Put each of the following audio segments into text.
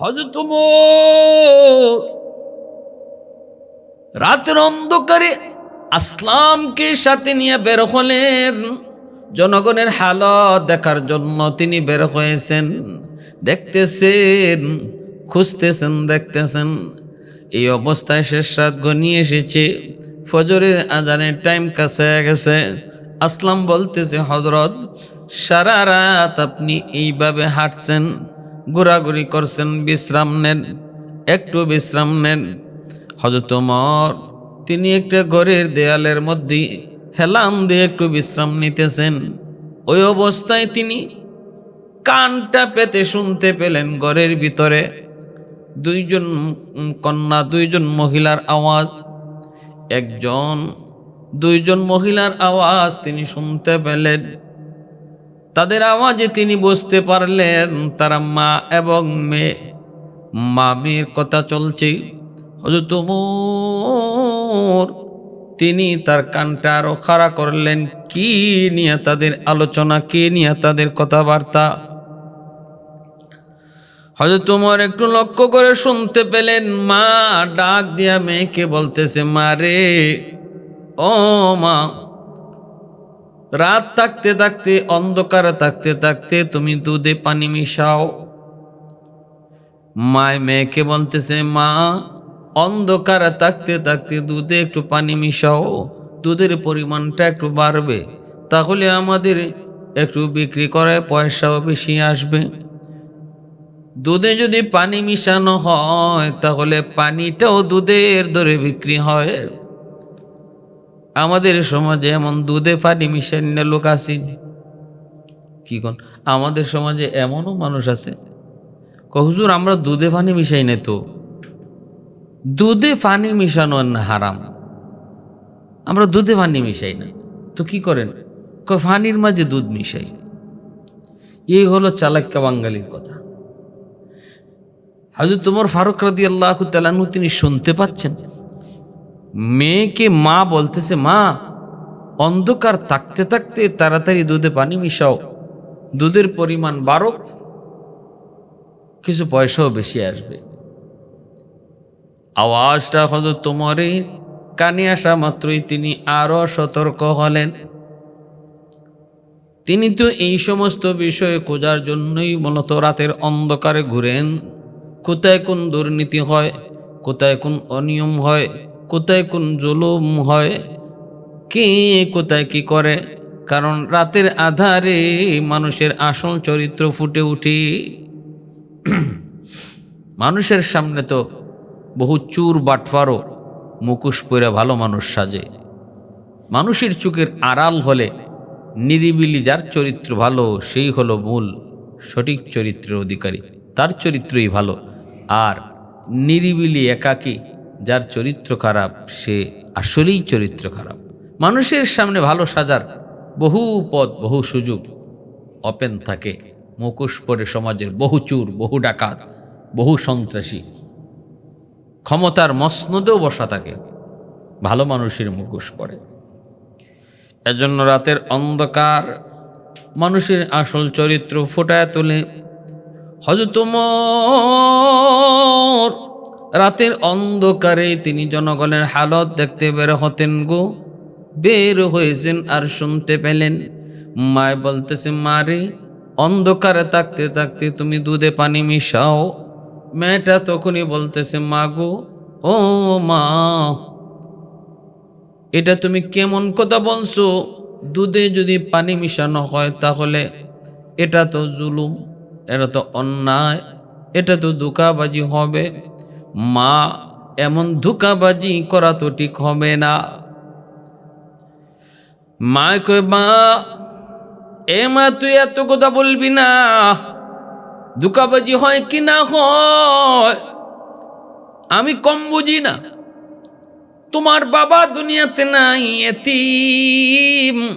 হজরত রাতের অন্ধকারে আসলামকে সাথে নিয়ে বের হলেন। জনগণের হালত দেখার জন্য তিনি বের হয়েছেন। দেখতেছেন, খুঁজতেছেন, দেখতেছেন। এই অবস্থায় শেষ রাত গনিয়ে এসেছে। ফজরের আজানের টাইম কাছে গেছে। আসলাম বলতেছে হজরত সারা রাত আপনি এইভাবে হাঁটছেন? ঘোরাঘুরি করছেন, বিশ্রাম নেন, একটু বিশ্রাম নেন। হজরত ওমর, তিনি একটা ঘরের দেয়ালের মধ্যে হেলাম দিয়ে একটু বিশ্রাম নিতেছেন। ওই অবস্থায় তিনি কানটা পেতে শুনতে পেলেন ঘরের ভিতরে দুইজন কন্যা, দুইজন মহিলার আওয়াজ। একজন, দুইজন মহিলার আওয়াজ তিনি শুনতে পেলেন। তাদের আওয়াজে তিনি বুঝতে পারলেন তারা মা এবং মেয়ে মা মেয়ের কথা চলছে। হজরত তিনি তার কানটা আরও খাড়া করলেন। কি নিয়ে তাদের আলোচনা, কি নিয়ে তাদের কথাবার্তা? হয়তো তোমার একটু লক্ষ্য করে শুনতে পেলেন, মা ডাক দিয়া মেয়েকে বলতেছে, মা রে, ও মা রাত থাকতে থাকতে, অন্ধকারে থাকতে থাকতে তুমি দুধে পানি মিশাও। মায় মেয়েকে বলতেছে, মা, অন্ধকারে থাকতে থাকতে দুধে একটু পানি মিশাও, দুধের পরিমাণটা একটু বাড়বে, তাহলে আমাদের একটু বিক্রি করায় পয়সাও বেশি আসবে। দুধে যদি পানি মিশানো হয়, তাহলে পানিটাও দুধের দরে বিক্রি হয়। আমাদের সমাজে এমন দুধে পানি মিশানো লোক আছে। কি কোন? আমাদের সমাজে এমনও মানুষ আছে। কয়, হুজুর আমরা দুধে পানি মিশাই না তো। দুধে পানি মিশানো না হারাম। আমরা দুধে পানি মিশাই না। তো কি করেন? পানির মাঝে দুধ মিশাই। এই হলো চালাক্কা বাঙালির কথা। হাজর তোমার ফারুক রাদি আল্লাহ তালানু তিনি শুনতে পাচ্ছেন? মেয়েকে মা বলতেছে, মা, অন্ধকার থাকতে থাকতে তাড়াতাড়ি দুধে পানি মিশাও। দুধের পরিমাণ বারো কিছু পয়সাও বেশি আসবে। আওয়াজটা হয়তো তোমারই কানে আসা মাত্রই তিনি আরও সতর্ক হলেন। তিনি তো এই সমস্ত বিষয়ে খোঁজার জন্যই মূলত রাতের অন্ধকারে ঘুরেন। কোথায় কোন দুর্নীতি হয়, কোথায় কোন অনিয়ম হয় কোথায় কোন জুলুম হয়, কে কোথায় কি করে? কারণ রাতের আধারে মানুষের আসল চরিত্র ফুটে উঠে। মানুষের সামনে তো বহু চুর বাটফারও মুখোশ পরে ভালো মানুষ সাজে। মানুষের চোখের আড়াল হলে নিরিবিলি যার চরিত্র ভালো, সেই হলো মূল, সঠিক চরিত্রের অধিকারী। তার চরিত্রই ভালো, আর নিরিবিলি, একাকী যার চরিত্র খারাপ, সে আসলেই চরিত্র খারাপ। মানুষের সামনে ভালো সাজার বহু পদ বহু সুযোগ। ওপেন থাকে, মুখোশ পরে সমাজের বহু চুর, বহু ডাকাত, বহু সন্ত্রাসী। ক্ষমতার মসনদেও বসা থাকে, ভালো মানুষের মুখোশ পড়ে এজন্য রাতের অন্ধকার, মানুষের আসল চরিত্র ফোটায় তোলে। হজরত ওমর রাতের অন্ধকারে তিনি জনগণের হালত দেখতে বের হতেন গো। বের হয়েছেন আর শুনতে পেলেন। মায় বলতেছে মারে অন্ধকারে থাকতে থাকতে তুমি দুধে পানি মিশাও। মেয়েটা তখনই বলতেছে, মা গো, ও মা, এটা তুমি কেমন কথা বলছো? দুধে যদি পানি মিশানো হয় তাহলে এটা তো জুলুম, এটা তো অন্যায়, এটা তো ধোকাবাজি হবে। মা এমন ধোকাবাজি করা তো ঠিক হবে না। মা কয়, মা, এ মা, তুই এত কথা বলবি না। ধোকাবাজি হয় কি না হয়? আমি কম বুঝি না। তোমার বাবা দুনিয়াতে নাই এতিম।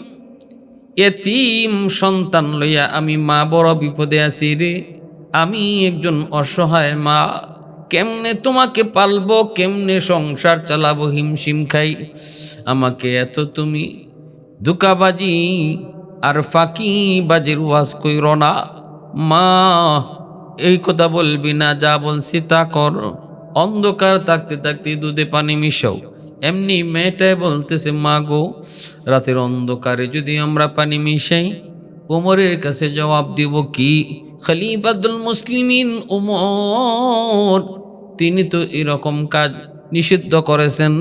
এতিম সন্তান লইয়া আমি মা বড় বিপদে আছি রে। আমি একজন অসহায় মা। কেমনে তোমাকে পালবো, কেমনে সংসার চালাবো, হিমশিম খাই। আমাকে এত তুমি দুকাবাজি আর ফাঁকি বাজির ওয়াজ কইর না। মা, এই কথা বলবি না, যা বলছি তা কর। অন্ধকার থাকতে থাকতে দুধে পানি মিশাও। এমনি মেয়েটাই বলতেছে, মা গো, রাতের অন্ধকারে যদি আমরা পানি মিশাই, কোমরের কাছে জবাব দিব কি? খলিফাতুল মুসলিমিন ওমর তিনি তো এরকম কাজ নিষিদ্ধ করেছেন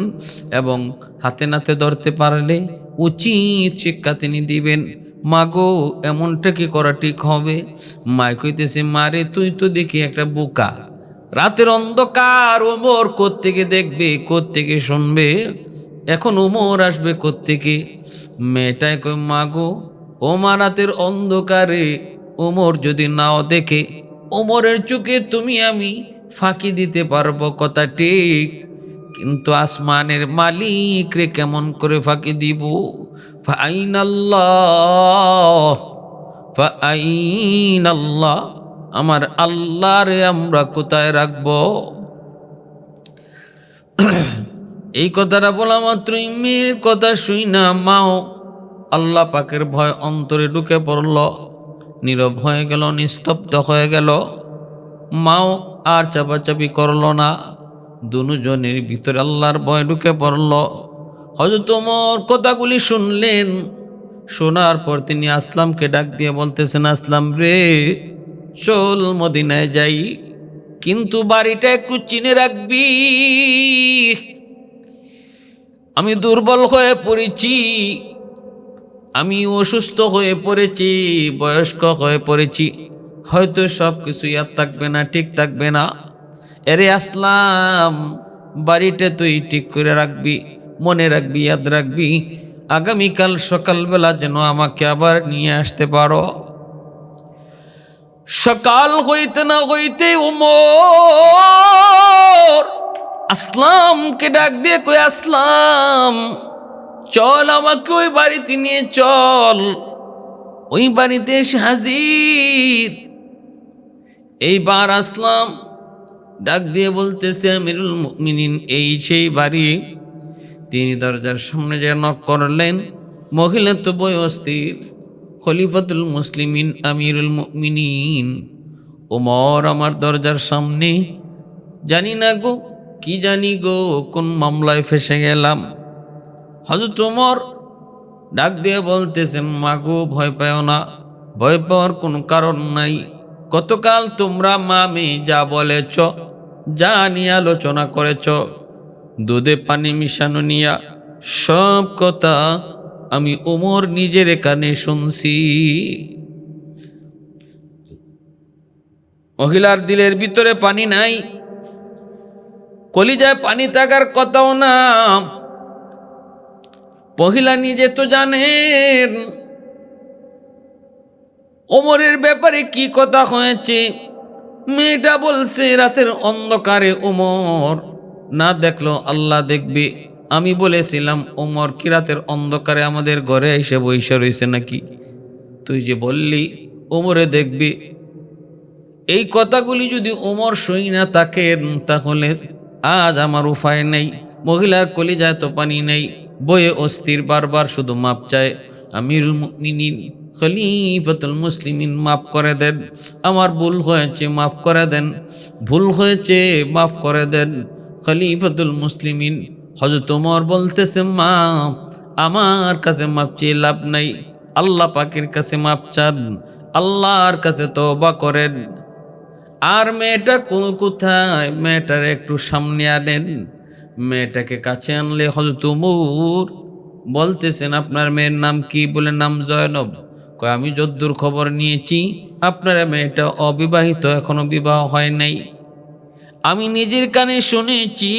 এবং হাতে নাতে ধরতে পারলে উচিত শিক্ষা তিনি দিবেন। মাগো, এমনটা কি করা ঠিক হবে? মায় কইতেছে, মারে, তুই তো দেখি একটা বোকা। রাতের অন্ধকার ওমর কোত্থেকে দেখবে, কোত্থেকে শুনবে? এখন ওমর আসবে কোত্থেকে? মেয়েটায় কই মাগো, ওমা রাতের অন্ধকারে ওমর যদি নাও দেখে, ওমরের চোখে তুমি আমি ফাঁকি দিতে পারব কথা ঠিক। কিন্তু আসমানের মালিক রে কেমন করে ফাঁকি দিব? আল্লাহ ফাইন আল্লাহ আমার আল্লাহরে আমরা কোথায় রাখব? এই কথাটা বলা মাত্রই মেয়ের কথা শুই না, মাও আল্লাহ পাকের ভয় অন্তরে ঢুকে পড়ল। নীরব হয়ে গেল, নিস্তব্ধ হয়ে গেল। মাও আর চাপাচাপি করল না। দুজনের ভিতরে আল্লাহর ভয় ঢুকে পড়ল। হয়তো তোমার কথাগুলি শুনলেন। শোনার পর তিনি আসলামকে ডাক দিয়ে বলতেছেন, আসলাম রে, চল মদিনায় যাই, কিন্তু বাড়িটা একটু চিনে রাখবি। আমি দুর্বল হয়ে পড়েছি আমি অসুস্থ হয়ে পড়েছি, বয়স্ক হয়ে পড়েছি। হয়তো সব কিছু ইয়াদ থাকবে না, ঠিক থাকবে না। এরে আসলাম, বাড়িটা তুই ঠিক করে রাখবি, মনে রাখবি, ইয়াদ রাখবি। আগামীকাল সকালবেলা যেন আমাকে আবার নিয়ে আসতে পারো। সকাল হইতে না হইতে উমর, আসলামকে ডাক দিয়ে কই আসলাম চল আমাকে ওই বাড়িতে নিয়ে চল। ওই বাড়িতে এসে হাজির। এইবার আসলাম, ডাক দিয়ে বলতেছে, আমিরুল মিনিন এই সেই বাড়ি। তিনি দরজার সামনে যে নক করলেন, মহিলা তো বই অস্থির। খলিফাতুল মুসলিমিন, আমিরুল মিনিন ওমর আমার দরজার সামনে, জানি না গো, কি জানি গো, কোন মামলায় ফেসে গেলাম? হজরত ওমর ডাক দিয়ে বলতেছেন মাগো, ভয় পাও না, ভয় পাওয়ার কোনো কারণ নাই। গতকাল তোমরা মা মেয়ে যা বলেছ, যা নিয়ে আলোচনা করেছ, দুধে পানি মিশানো নিয়া, সব কথা আমি ওমর নিজের কানে শুনছি। মহিলার দিলের ভিতরে পানি নাই, কলিজায় পানি থাকার কথাও না। মহিলা নিজে তো জানেন। ওমরের ব্যাপারে কি কথা হয়েছে? মেয়েটা বলছে, রাতের অন্ধকারে ওমর না দেখল, আল্লাহ দেখবে। আমি বলেছিলাম, ওমর কি রাতের অন্ধকারে আমাদের ঘরে এসে বৈশা রয়েছে নাকি? তুই যে বললি, ওমরে দেখবি। এই কথাগুলি যদি ওমর সই না থাকেন, তাহলে আজ আমার উপায় নেই। মহিলার কলিজায় তো পানি নেই। বয়ে অস্থির বারবার শুধু মাপ চায়। আমিরুল মুমিনিন, খলিফাতুল মুসলিমিন, মাফ করে দেন। আমার ভুল হয়েছে, মাফ করে দেন। ভুল হয়েছে, মাফ করে দেন। খলিফাতুল মুসলিমিন হজরত ওমর বলতেছে, মা, আমার কাছে মাপ চেয়ে লাভ নাই। আল্লাহ পাকের কাছে মাপ চান। আল্লাহর কাছে তওবা করেন। আর মেয়েটা কোন কোথায়? মেয়েটার একটু সামনে আনেন। মেয়েটাকে কাছে আনলে হজরত উমর বলতেছেন, আপনার মেয়ের নাম কি? বলে, নাম জয়নব। কয়, আমি যদ্দূর খবর নিয়েছি, আপনার মেয়েটা অবিবাহিত, এখনও বিবাহ হয় নাই। আমি নিজের কানে শুনেছি,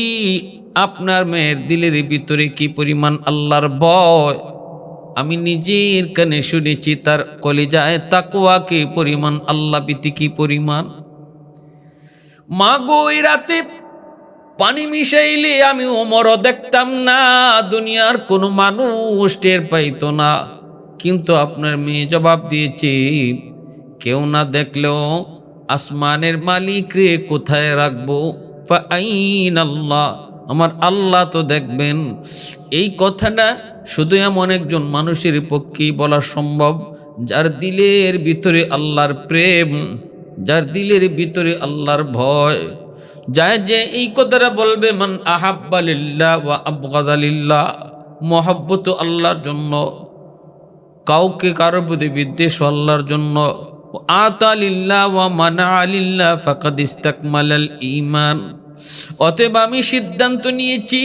আপনার মেয়ের দিলের ভিতরে কি পরিমাণ আল্লাহর ভয়? আমি নিজের কানে শুনেছি, তার কলিজায় তাকুয়া কি পরিমাণ, আল্লাহ বিতি কি পরিমাণ? মা গো ওই রাতে পানি মিশাইলে আমি ওমরও দেখতাম না, দুনিয়ার কোনো মানুষ টের পাইতো না। কিন্তু আপনার মেয়ে জবাব দিয়েছে, কেউ না দেখলেও আসমানের মালিক রে কোথায় রাখব? আইন আল্লাহ আমার আল্লাহ তো দেখবেন। এই কথাটা শুধু এমন একজন মানুষের পক্ষেই বলা সম্ভব, যার দিলের ভিতরে আল্লাহর প্রেম, যার দিলের ভিতরে আল্লাহর ভয়। যায় যে এই কথাটা বলবে, মান আহাব্বালিল্লাহ ওয়া আবগাদালিল্লাহ মহাব্বত আল্লাহর জন্য, কাউকে কারও প্রতি বিদ্বেষ আল্লাহর জন্য। আতালিল্লাহ ওয়া মানা আলিল্লাহ ফাকাদ ইস্তাকমালাল ইমান অতএব আমি সিদ্ধান্ত নিয়েছি,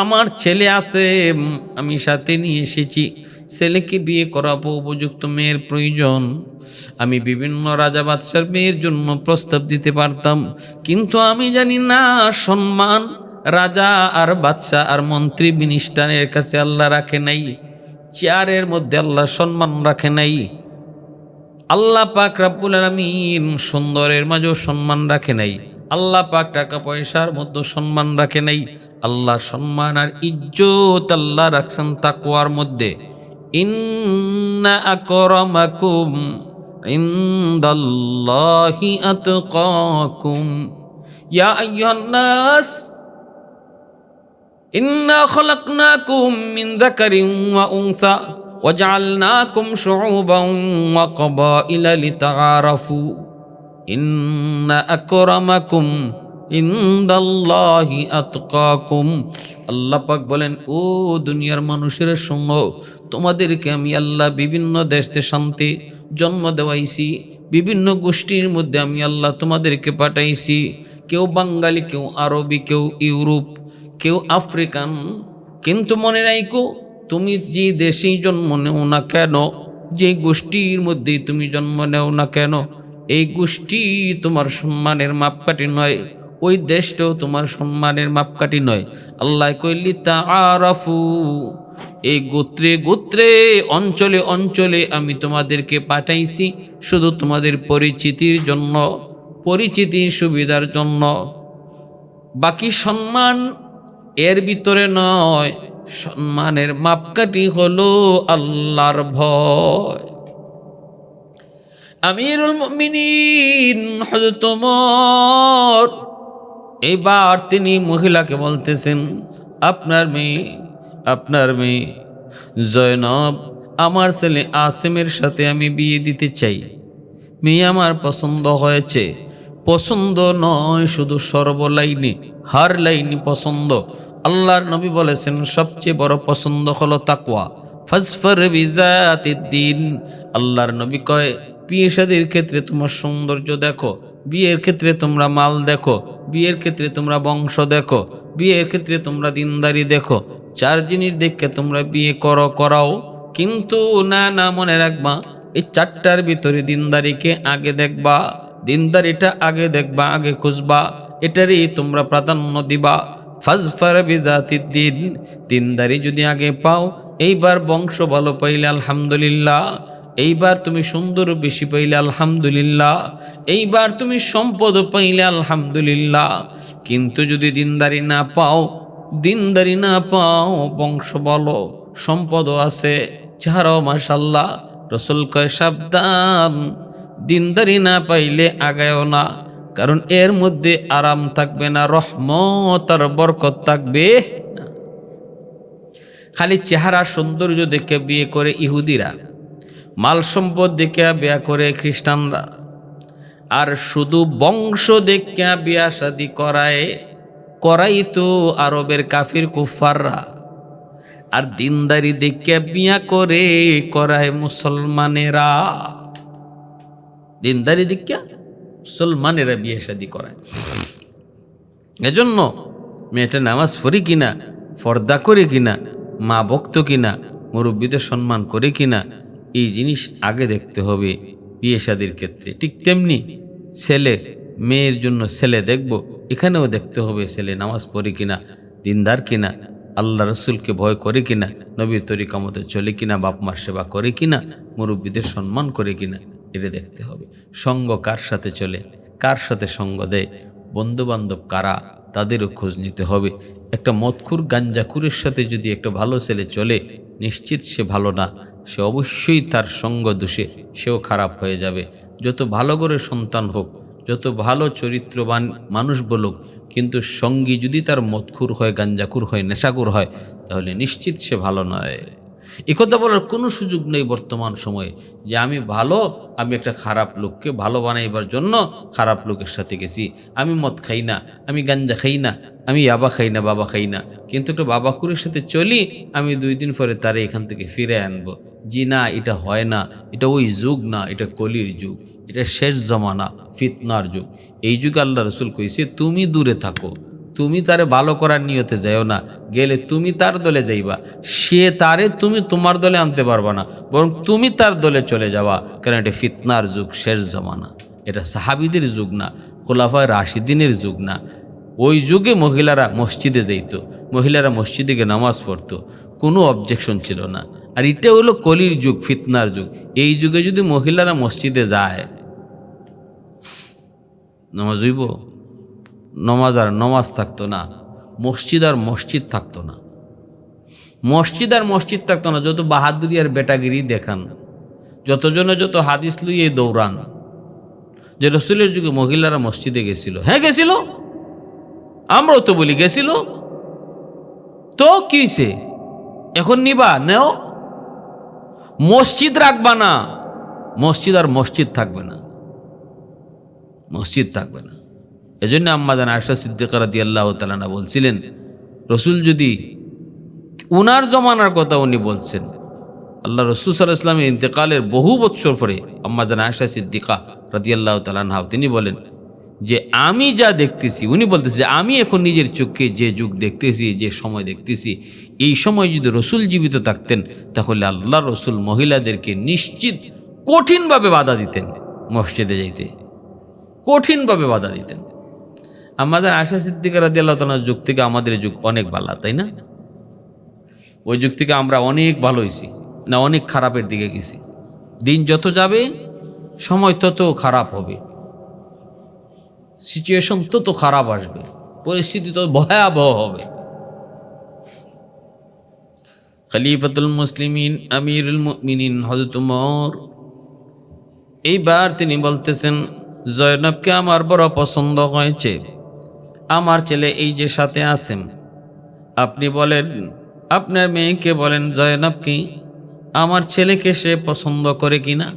আমার ছেলে আছে, আমি সাথে নিয়ে এসেছি। ছেলেকে বিয়ে করাবো উপযুক্ত মেয়ের প্রয়োজন। আমি বিভিন্ন রাজা বাদশার মেয়ের জন্য প্রস্তাব দিতে পারতাম। কিন্তু আমি জানি না, সম্মান রাজা আর বাদশাহ আর মন্ত্রী মিনিস্টারের কাছে আল্লাহ রাখে নাই, চেয়ারের মধ্যে আল্লাহ সম্মান রাখে নাই। আল্লাহ পাক রাব্বুল আলামিন সুন্দরের মাঝেও সম্মান রাখে নাই। আল্লাহ পাক টাকা পয়সার মধ্যে সম্মান রাখে নাই। আল্লাহ সম্মান আর ইজ্জত আল্লাহ রাখছেন তাকওয়ার মধ্যে। ইন্না আকরামাকুম ইনদাল্লাহি আতকাকুম ইয়া আইয়ুহান নাস إنا خلقناكم من ذكر وأنثى وجعلناكم شعوبا وقبائل لتعارفوا إن أكرمكم عند الله أتقاكم আল্লাহ পাক বলেন ও দুনিয়ার মানুষের সঙ্গ তোমাদেরকে আমি আল্লাহ বিভিন্ন দেশতে শান্তি জন্ম দেওয়াইছি, বিভিন্ন গোষ্ঠীর মধ্যে আমি আল্লাহ তোমাদেরকে পাঠাইছি। কেউ বাঙালি, কেউ আরবি, কেউ ইউরোপ, কেউ আফ্রিকান। কিন্তু মনে রাখো তুমি যে দেশেই জন্ম নেও না কেন, যে গোষ্ঠীর মধ্যেই তুমি জন্ম নেও না কেন, এই গোষ্ঠী তোমার সম্মানের মাপকাঠি নয়, ওই দেশটাও তোমার সম্মানের মাপকাঠি নয়। আল্লাহ কইলি তা আরাফু এই গোত্রে গোত্রে, অঞ্চলে অঞ্চলে আমি তোমাদেরকে পাঠাইছি শুধু তোমাদের পরিচিতির জন্য, পরিচিতির সুবিধার জন্য। বাকি সম্মান এর ভিতরে নয়, সম্মানের মাপকাঠি হলো আল্লাহর ভয়। আমিরুল মুমিনিন ওমর। এবার তিনি মহিলাকে বলতেছেন, আপনার মেয়ে আপনার মেয়ে। জয়নব, আমার ছেলে আসেমের সাথে আমি বিয়ে দিতে চাই। মেয়ে আমার পছন্দ হয়েছে। পছন্দ নয়, শুধু সর্বলাইনে, হার লাইনে পছন্দ। আল্লাহর নবী বলেছেন, সবচেয়ে বড় পছন্দ হলো তাকওয়া। ফাজফার দিন আল্লাহর নবী কয় বিয়ে শাদির ক্ষেত্রে তোমার সৌন্দর্য দেখো, বিয়ের ক্ষেত্রে তোমরা মাল দেখো, বিয়ের ক্ষেত্রে তোমরা বংশ দেখো, বিয়ের ক্ষেত্রে তোমরা দিনদারি দেখো চার জিনিস দেখে তোমরা বিয়ে করো, করাও। কিন্তু না না, মনে রাখবা, এই চারটার ভিতরে দিনদারিকে আগে দেখবা, দিনদারিটা আগে দেখবা, আগে খুঁজবা, এটারই তোমরা প্রাধান্য দিবা। ফাজফার বিজাতির দিন, দিনদারি যদি আগে পাও, এইবার বংশ ভালো পাইলে আলহামদুলিল্লাহ, এইবার তুমি সুন্দর বেশি পাইলে আলহামদুলিল্লাহ, এইবার তুমি সম্পদ পাইলে আলহামদুলিল্লাহ। কিন্তু যদি দিনদারি না পাও দিনদারি না পাও, বংশ বলো, সম্পদও আছে ছাড়াও মাসাল্লাহ রসুল কয় সাবধান দিনদারি না পাইলে আগায়ও না, কারণ এর মধ্যে আরাম থাকবে না, রহমত আর বরকত থাকবে। খালি চেহারা সৌন্দর্য দেখে বিয়ে করে ইহুদিরা, মাল সম্পদ দেখে বিয়া করে খ্রিস্টানরা, আর শুধু বংশ দেখে বিয়া শাদি করায় করাই তো আরবের কাফির কুফাররা আর দিনদারি দেখে বিয়া করে করায় মুসলমানেরা। দিনদারি দীক্ষা মুসলমানেরা বিয়ে শাদি করায়। এজন্য মেয়েটা নামাজ পড়ি কিনা ফর্দা করে কিনা, মা ভক্ত কিনা, মুরব্বীদের সম্মান করে কিনা, এই জিনিস আগে দেখতে হবে বিয়ে শাদির ক্ষেত্রে। ঠিক তেমনি ছেলে, মেয়ের জন্য ছেলে দেখব এখানেও দেখতে হবে ছেলে, নামাজ পড়ে কিনা, দিনদার কিনা, আল্লাহ রসুলকে ভয় করে কিনা, নবীর তরিকা মতো চলে কিনা, বাপ মার সেবা করে কিনা, মুরব্বীদের সম্মান করে কিনা, এটা দেখতে হবে। সঙ্গ কার সাথে চলে? কার সাথে সঙ্গ দেয়? বন্ধু বান্ধব কারা? তাদেরও খোঁজ নিতে হবে। একটা মদখুর, গাঞ্জাখুরের সাথে যদি একটা ভালো ছেলে চলে, নিশ্চিত সে ভালো না, সে অবশ্যই তার সঙ্গ দোষে সেও খারাপ হয়ে যাবে। যত ভালো করে সন্তান হোক যত ভালো চরিত্রবান মানুষ বলুক, কিন্তু সঙ্গী যদি তার মদখুর হয় গাঞ্জাকুর হয় নেশাকুর হয়, তাহলে নিশ্চিত সে ভালো নয়। এ কথা বলার কোনো সুযোগ নেই বর্তমান সময়ে যে আমি ভালো, আমি একটা খারাপ লোককে ভালো বানাইবার জন্য খারাপ লোকের সাথে গেছি। আমি মদ খাই না, আমি গাঞ্জা খাই না, আমি ইয়াবা খাই না, বাবা খাই না। কিন্তু একটা বাবাকুরের সাথে চলি, আমি দুই দিন পরে তারে এখান থেকে ফিরে আনব। জি না, এটা হয় না, এটা ওই যুগ না, এটা কলির যুগ, এটা শেষ জমানা। ফিতনার যুগ। এই যুগে আল্লাহ রসুল কইছে, তুমি দূরে থাকো। তুমি তারে ভালো করার নিয়তে যাইও না। গেলে তুমি তার দলে যাইবা। সে তারে তুমি তোমার দলে আনতে পারবা না। বরং তুমি তার দলে চলে যাওয়া। কারণ এটা ফিতনার যুগ, শেষ জমানা। এটা সাহাবিদের যুগ না, খোলাফায় রাশিদিনের যুগ না। ওই যুগে মহিলারা মসজিদে যাইত। মহিলারা মসজিদে গিয়ে নামাজ পড়তো। কোনো অবজেকশন ছিল না। আর এটা হলো কলির যুগ, ফিতনার যুগ। এই যুগে যদি মহিলারা মসজিদে যায় নামাজ হইব? নমাজ আর নমাজ থাকতো না। মসজিদ আর মসজিদ থাকতো না। মসজিদ আর মসজিদ থাকতো না, যত বাহাদুরি আর বেটাগিরি দেখান, যতজনে যত হাদিস লুইয়ে দৌড়ান, যে রসুলের যুগে মহিলারা মসজিদে গেছিল। হ্যাঁ গেছিল? আমরাও তো বলি গেছিল। তো কিছে এখন নিবা, নেও। মসজিদ রাখবা না, মসজিদ আর মসজিদ থাকবে না। মসজিদ থাকবে না। এজন্য আম্মাদান আয়সা সিদ্দিকারা দিয়ে আল্লাহ তালানা বলছিলেন, রসুল যদি উনার জমানার কথা উনি বলছেন, আল্লাহ রসুল সাল্লাহ ইসলামের ইন্তেকালের বহু বৎসর পরে আম্মাদান আয়সা সিদ্দিকা রাদি আল্লাহ তালানহাও তিনি বলেন যে, আমি যা দেখতেছি, উনি বলতেছে আমি এখন নিজের চোখে যে যুগ দেখতেছি, যে সময় দেখতেছি, এই সময় যদি রসুল জীবিত থাকতেন, তাহলে আল্লাহ রসুল মহিলাদেরকে নিশ্চিত কঠিনভাবে বাধা দিতেন মসজিদে যাইতে। কঠিনভাবে বাধা দিতেন। আমাদের আশা সিদ্দিকার রাদি আল্লাহ তালার যুগ থেকে আমাদের যুগ অনেক ভালো তাই না? ওই যুগ থেকে আমরা অনেক ভালো হয়েছি, না অনেক খারাপের দিকে গেছি। দিন যত যাবে, সময় তত খারাপ হবে। সিচুয়েশন তত খারাপ আসবে, পরিস্থিতি তো ভয়াবহ হবে। খলিফাতুল মুসলিমিন, আমিরুল মিনিন হজরত উমর। এইবার তিনি বলতেছেন জয়নবকে আমার বড় পছন্দ হয়েছে। আমার ছেলে এই যে সাথে আছেন, আপনি বলেন, আপনার মেয়েকে বলেন জয়নবকে আমার ছেলেকে সে পছন্দ করে কি না?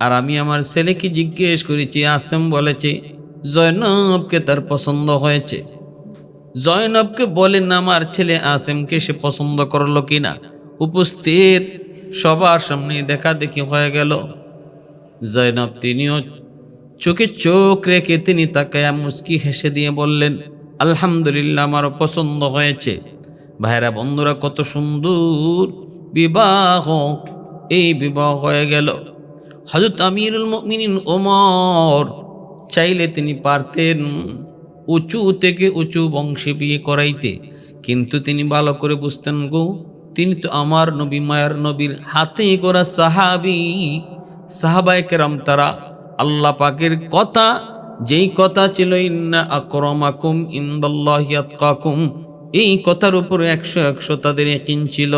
আর আমি আমার ছেলেকে জিজ্ঞেস করেছি, আসেম বলেছে, জয়নবকে তার পছন্দ হয়েছে। জয়নবকে বলেন, আমার ছেলে আসেমকে সে পছন্দ করল কিনা উপস্থিত সবার সামনে দেখা দেখি হয়ে গেল। জয়নব তিনিও চোখে চোখ রেখে তিনি তাকে মুস্কি হেসে দিয়ে বললেন, আলহামদুলিল্লাহ, আমারও পছন্দ হয়েছে। ভাইরা বন্ধুরা, কত সুন্দর বিবাহ। এই বিবাহ হয়ে গেল। হজরত আমিরুল মিনিন ওমর চাইলে তিনি পারতেন উঁচু থেকে উঁচু বংশে বিয়ে করাইতে। কিন্তু তিনি ভালো করে বুঝতেন গো, তিনি তো আমার নবী, মায়ার নবীর হাতে করা সাহাবি, সাহাবায় কেরাম তারা আল্লাহ পাকের কথা, যেই কথা ছিল, ইন্না আকরমাকুম ইন্দাল্লাহিয়াতকাকুম এই কথার উপরে একশো একশো তাদের একিন ছিল।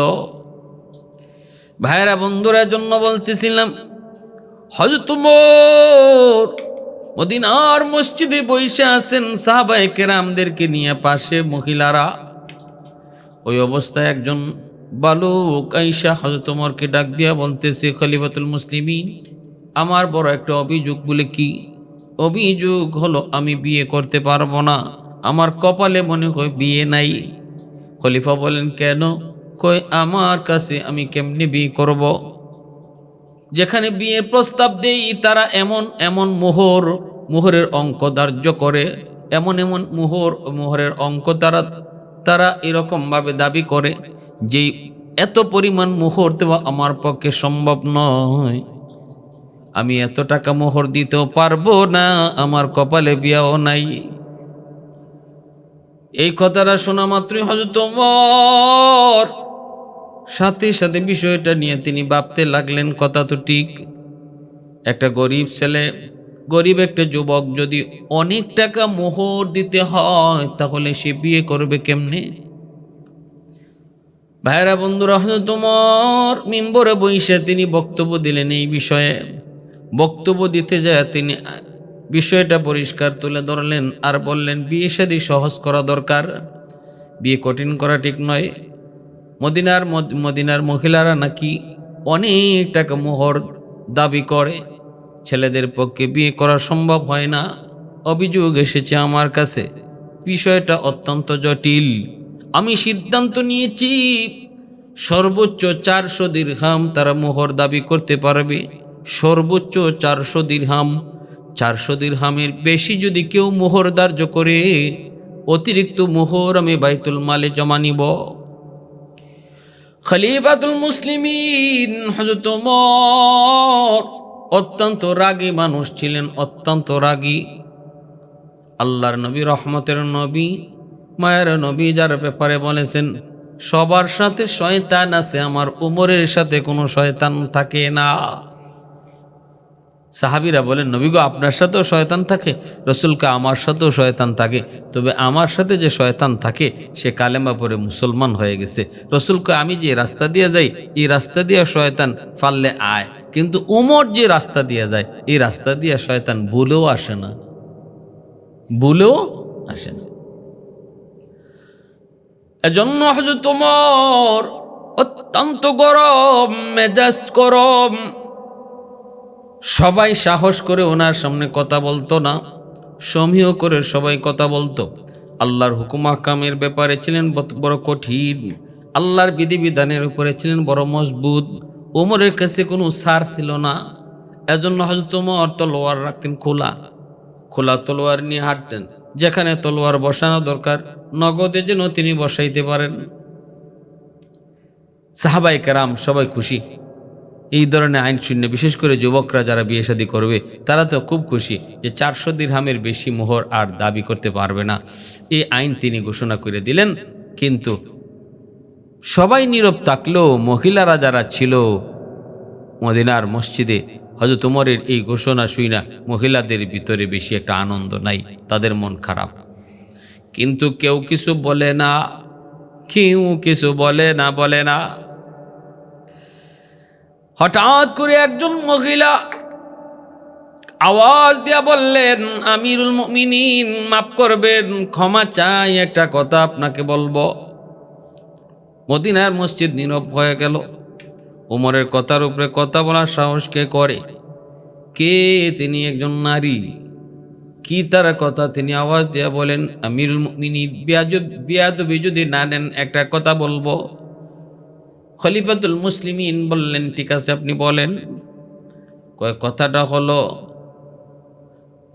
ভাইরা বন্ধুরা জন্য বলতেছিলাম হজরত উমর মদিনার মসজিদে বসে আছেন সাহাবায়ে কেরামদেরকে নিয়ে পাশে মহিলারা। ওই অবস্থায় একজন বালুক আইসা হজরত ডাক দিয়া বলতেছে, খলিফাতুল মুসলিমিন আমার বড় একটা অভিযোগ বলে কি? অভিযোগ হলো, আমি বিয়ে করতে পারব না। আমার কপালে মনে হয় বিয়ে নাই। খলিফা বলেন, কেন? কই আমার কাছে আমি কেমনে বিয়ে করব। যেখানে বিয়ের প্রস্তাব দেই, তারা এমন এমন মোহর, মোহরের অঙ্ক ধার্য করে। এমন এমন মোহর, মোহরের অঙ্ক তারা তারা এরকমভাবে দাবি করে যে, এত পরিমাণ মোহর দেওয়া আমার পক্ষে সম্ভব নয়। আমি এত টাকা মোহর দিতেও পারব না, আমার কপালে বিয়াও নাই। এই কথাটা শোনা মাত্রই হজরত ওমর সাথে সাথে বিষয়টা নিয়ে তিনি ভাবতে লাগলেন, কথা তো ঠিক। একটা গরিব ছেলে, গরিব একটা যুবক যদি অনেক টাকা মোহর দিতে হয়, তাহলে সে বিয়ে করবে কেমনে? ভাইরা বন্ধুরা হজরত তোমার মিম্বরে বইসে তিনি বক্তব্য দিলেন এই বিষয়ে। বক্তব্য দিতে যায়, তিনি বিষয়টা পরিষ্কার তুলে ধরলেন আর বললেন, বিয়ে শাদী সহজ করা দরকার। বিয়ে কঠিন করা ঠিক নয়। মদিনার মদ- মদিনার মহিলারা নাকি অনেক টাকা মোহর দাবি করে। ছেলেদের পক্ষে বিয়ে করা সম্ভব হয় না। অভিযোগ এসেছে আমার কাছে। বিষয়টা অত্যন্ত জটিল। আমি সিদ্ধান্ত নিয়েছি, সর্বোচ্চ চারশো দীর্ঘাম তারা মোহর দাবি করতে পারবে। সর্বোচ্চ চারশো দীর্ঘাম চারশো দীর্ঘামের বেশি যদি কেউ মোহর ধার্য করে, অতিরিক্ত মোহর আমি বাইতুল মালে জমা নিব। খলিফাতুল ওমর অত্যন্ত রাগী মানুষ ছিলেন, অত্যন্ত রাগী। আল্লাহর নবী, রহমতের নবী, মায়ের নবী যার ব্যাপারে বলেছেন, সবার সাথে শয়তান আছে, আমার উমরের সাথে কোনো শয়তান থাকে না। সাহাবিরা বলেন, নবী গো, আপনার সাথেও শয়তান থাকে, রসুলকে আমার সাথেও শয়তান থাকে। তবে আমার সাথে যে শয়তান থাকে, সে কালেমা পরে মুসলমান হয়ে গেছে। রসুলকে আমি যে রাস্তা দিয়ে যাই, এই রাস্তা দিয়ে শয়তান ফাললে আয়। কিন্তু উমর যে রাস্তা দিয়ে যায়, এই রাস্তা দিয়ে শয়তান বলেও আসে না। বলেও আসে না। এজন্য হজরত তোমার অত্যন্ত গরম, মেজাজ গরম সবাই সাহস করে ওনার সামনে কথা বলতো না, সমীহ করে সবাই কথা বলতো। আল্লাহর হুকুম আকামের ব্যাপারে ছিলেন বড় কঠিন। আল্লাহর বিধিবিধানের উপরে ছিলেন বড় মজবুত। ওমরের কাছে কোনো সার ছিল না। এজন্য হয়তো ওমর তলোয়ার রাখতেন খোলা। খোলা তলোয়ার নিয়ে হাঁটতেন, যেখানে তলোয়ার বসানো দরকার। নগদে যেন তিনি বসাইতে পারেন। সাহাবাই কেরাম সবাই খুশি। এই ধরনের আইন শূন্য, বিশেষ করে যুবকরা যারা বিয়ে শাদী করবে, তারা তো খুব খুশি যে চারশো দিরহামের বেশি মোহর আর দাবি করতে পারবে না। এই আইন তিনি ঘোষণা করে দিলেন, কিন্তু সবাই নীরব থাকলেও মহিলারা যারা ছিল মদিনার মসজিদে হজরত উমরের এই ঘোষণা শুই না মহিলাদের ভিতরে বেশি একটা আনন্দ নাই, তাদের মন খারাপ। কিন্তু কেউ কিছু বলে না, কেউ কিছু বলে না বলে না। হঠাৎ করে একজন মহিলা আওয়াজ দিয়া বললেন, আমিরুল মুমিনিন, মাফ করবেন, ক্ষমা চাই, একটা কথা আপনাকে বলব। মদিনার মসজিদ নীরব হয়ে গেল। উমরের কথার উপরে কথা বলার সাহস কে করে? কে তিনি একজন নারী? কি তার কথা? তিনি আওয়াজ দিয়া বলেন, আমিরুল মুমিনিন, বিয়াজ, বিয়াদবি যদি না নেন, একটা কথা বলব। খলিফাতুল মুসলিমিন বললেন, ঠিক আছে, আপনি বলেন। কথাটা হলো,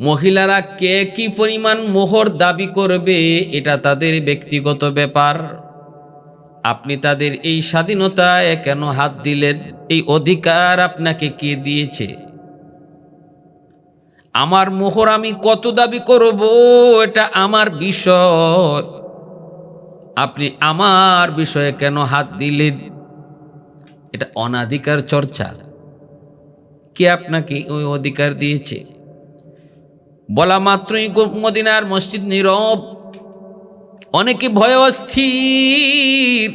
মহিলারা কে কি পরিমাণ মোহর দাবি করবে, এটা তাদের ব্যক্তিগত ব্যাপার। আপনি তাদের এই স্বাধীনতায় কেন হাত দিলেন? এই অধিকার আপনাকে কে দিয়েছে? আমার মোহর আমি কত দাবি করব, এটা আমার বিষয়। আপনি আমার বিষয়ে কেন হাত দিলেন? এটা অনাধিকার চর্চা। কে আপনাকে ওই অধিকার দিয়েছে? বলা মাত্রই মদিনার মসজিদ নীরব। অনেকে ভয় অস্থির।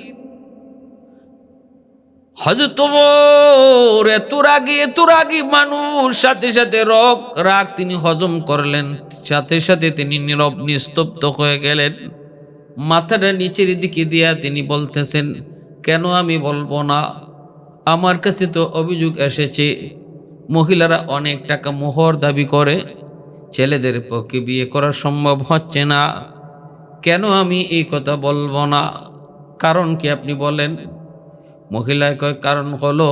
হজরত ওমর এত রাগে এত রাগে মানুষ, সাথে সাথে রক, রাগ তিনি হজম করলেন, সাথে সাথে তিনি নীরব, নিস্তব্ধ হয়ে গেলেন। মাথাটা নিচের দিকে দিয়া তিনি বলতেছেন, কেন আমি বলব না? আমার কাছে তো অভিযোগ এসেছে, মহিলারা অনেক টাকা মোহর দাবি করে, ছেলেদের পক্ষে বিয়ে করা সম্ভব হচ্ছে না। কেন আমি এই কথা বলব না? কারণ কি আপনি বলেন? মহিলা কয় কারণ হলো,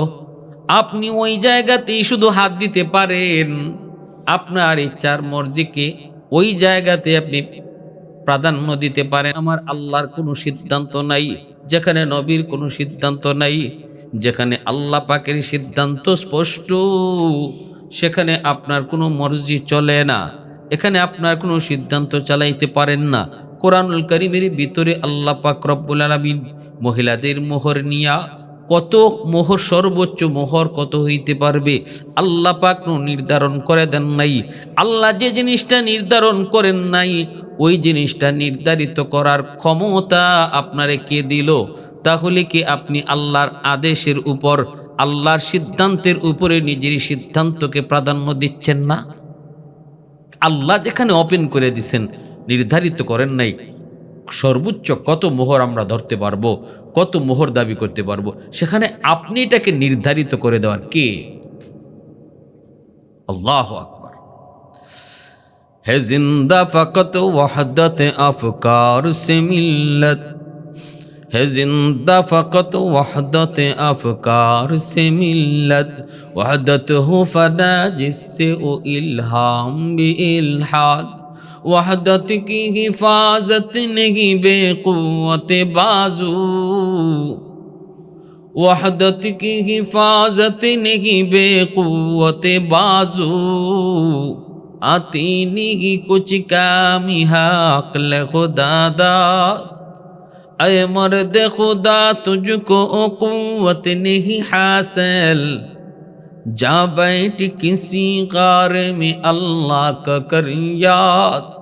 আপনি ওই জায়গাতেই শুধু হাত দিতে পারেন। আপনার ইচ্ছার মর্জিকে ওই জায়গাতে আপনি প্রাধান্য দিতে পারেন। আমার আল্লাহর কোনো সিদ্ধান্ত নাই, যেখানে নবীর কোনো সিদ্ধান্ত নাই। যেখানে আল্লাহ পাকের সিদ্ধান্ত স্পষ্ট, সেখানে আপনার কোনো মর্জি চলে না। এখানে আপনার কোনো সিদ্ধান্ত চালাইতে পারেন না। কোরআনুল করিমের ভিতরে আল্লাহ পাক রব্বুল আলমিন মহিলাদের মোহর নিয়া কত মোহর, সর্বোচ্চ মোহর কত হইতে পারবে? আল্লাহ পাক নির্ধারণ করে দেন নাই। আল্লাহ যে জিনিসটা নির্ধারণ করেন নাই, ওই জিনিসটা নির্ধারিত করার ক্ষমতা আপনারে কে দিল? তাহলে কি আপনি আল্লাহর আদেশের উপর, আল্লাহর সিদ্ধান্তের উপরে নিজের সিদ্ধান্তকে প্রাধান্য দিচ্ছেন না? আল্লাহ যেখানে ওপেন করে দিছেন, নির্ধারিত করেন নাই। সর্বোচ্চ কত মোহর আমরা ধরতে পারব, কত মোহর দাবি করতে পারব, সেখানে আপনি এটাকে নির্ধারিত করে দেওয়ার কে? আল্লাহ আকবর। হে জিন্দা ফকত ওয়াহদত আফকার সে মিল্লত ہے زندہ فقط وحدت افکار سے ملت وحدت ہو فنا جس سے أو الہام بھی الحاد وحدت کی حفاظت نہیں بے قوت بازو. وحدت کی حفاظت نہیں بے قوت بازو. آتی نہیں کچھ کام ہے عقل خدا داد اے مرد خدا تجھ کو قوت نہیں حاصل جا بیٹھ کسی غار میں اللہ کا کر یاد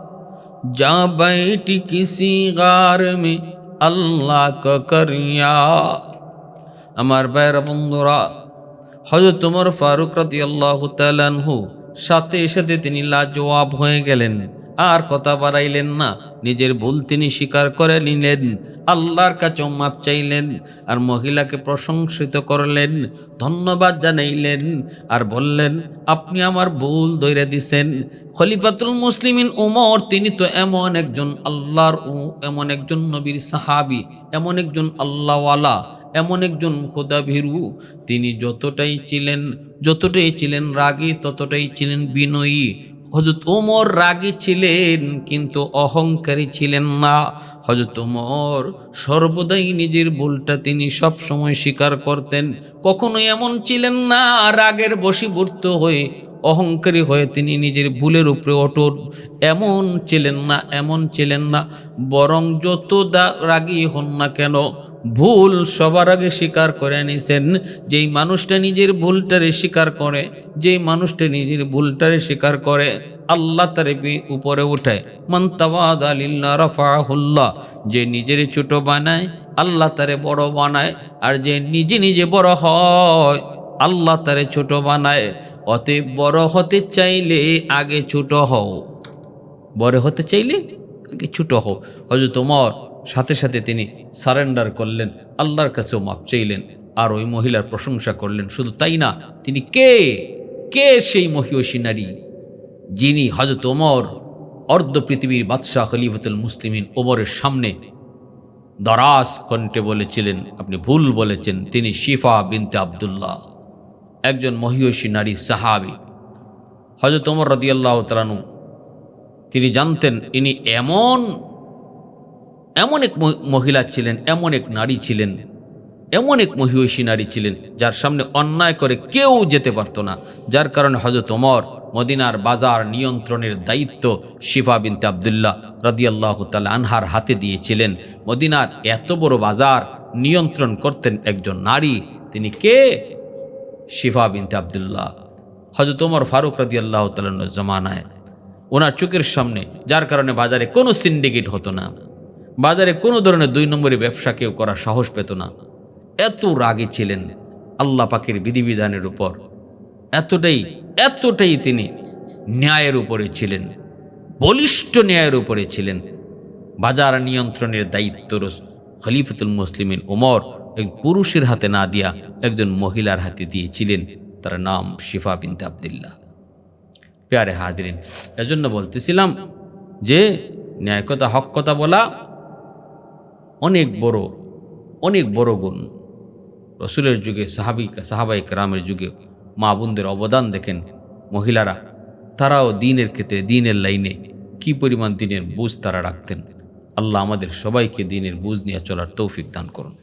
جا بیٹھ کسی غار میں اللہ کا আল্লাহ করিয়া আমার ভাইয়ের বন্ধুরা হজরত তোমার ফারুক রাতি আল্লাহ তালানহু সাথে সাথে তিনি লাজোয়াব হয়ে গেলেন আর কথা বাড়াইলেন না। নিজের ভুল তিনি স্বীকার করে নিলেন। আল্লাহর কাছে মাপ চাইলেন আর মহিলাকে প্রশংসিত করলেন, ধন্যবাদ জানাইলেন আর বললেন, আপনি আমার ভুল দৈরে দিছেন। খলিফাতুল মুসলিমিন উমর, তিনি তো এমন একজন আল্লাহর এমন একজন নবীর সাহাবি, এমন একজন আল্লাহওয়ালা, এমন একজন খোদা ভীরু তিনি যতটাই ছিলেন যতটাই ছিলেন রাগী, ততটাই ছিলেন বিনয়ী। হজরত ওমর রাগী ছিলেন, কিন্তু অহংকারী ছিলেন না। হজরত ওমর সর্বদাই নিজের ভুলটা তিনি সব সময় স্বীকার করতেন। কখনো এমন ছিলেন না, রাগের বশীভূত হয়ে, অহংকারী হয়ে তিনি নিজের ভুলের উপরে অটল এমন ছিলেন না, এমন ছিলেন না, বরং যত দা রাগী হন না কেন ভুল সবার আগে স্বীকার করে নিছেন। যেই মানুষটা নিজের ভুলটারে স্বীকার করে, যেই মানুষটা নিজের ভুলটারে স্বীকার করে, আল্লাহ তার উপরে উঠায়। মন্তাবাদ আলিল্লা রফাহুল্লাহ, যে নিজের ছোট বানায়, আল্লাহ তারে বড় বানায়, আর যে নিজে নিজে বড় হয়, আল্লাহ তারে ছোট বানায়। অতএব বড় হতে চাইলে আগে ছোট হও। বড় হতে চাইলে আগে ছোট হও। হজরত ওমর সাথে সাথে তিনি সারেন্ডার করলেন, আল্লাহর কাছেও মাপ চাইলেন, আর ওই মহিলার প্রশংসা করলেন। শুধু তাই না, তিনি কে? কে সেই মহিষী নারী? যিনি হজরত ওমর, অর্ধ পৃথিবীর বাদশাহ খলিফতুল মুসলিমিন ওমরের সামনে দরাজ কণ্ঠে বলেছিলেন, আপনি ভুল বলেছেন, তিনি শিফা বিনতে আবদুল্লাহ, একজন মহিষী নারী সাহাবি। হজরত ওমর রদিয়াল্লাহ তালানু তিনি জানতেন ইনি এমন এমন এক মহিলা ছিলেন, এমন এক নারী ছিলেন, এমন এক মহিষী নারী ছিলেন, যার সামনে অন্যায় করে কেউ যেতে পারতো না। যার কারণে হজরত ওমর মদিনার বাজার নিয়ন্ত্রণের দায়িত্ব শিফা বিনতে আবদুল্লাহ রদিয়াল্লাহ তাল আনহার হাতে দিয়েছিলেন। মদিনার এত বড় বাজার নিয়ন্ত্রণ করতেন একজন নারী, তিনি কে? শিফা বিনতে আবদুল্লাহ। হজরত ওমর ফারুক রদিয়াল্লাহ তালের জমানায়। ওনার চোখের সামনে, যার কারণে বাজারে কোনো সিন্ডিকেট হতো না। বাজারে কোনো ধরনের দুই নম্বরী ব্যবসা কেউ করার সাহস পেত না। এত রাগে ছিলেন আল্লাহ পাকের বিধিবিধানের উপর। এতটাই এতটাই তিনি ন্যায়ের উপরে ছিলেন, বলিষ্ঠ ন্যায়ের উপরে ছিলেন। বাজার নিয়ন্ত্রণের দায়িত্ব খলিফতুল মুসলিমিন ওমর এক পুরুষের হাতে না দিয়া একজন মহিলার হাতে দিয়েছিলেন, তার নাম শিফা বিনতে আবদুল্লাহ। প্যারে হাদিরিন এজন্য বলতেছিলাম যে ন্যায় কথা, হক কথা বলা অনেক বড় অনেক বড় গুণ। রসুলের যুগে সাহাবি সাহাবাই রামের যুগে মা বোনদের অবদান দেখেন মহিলারা তারাও দিনের ক্ষেত্রে দিনের লাইনে কি পরিমাণ দিনের বুঝ তারা রাখতেন। আল্লাহ আমাদের সবাইকে দিনের বুঝ নিয়ে চলার তৌফিক দান করুন।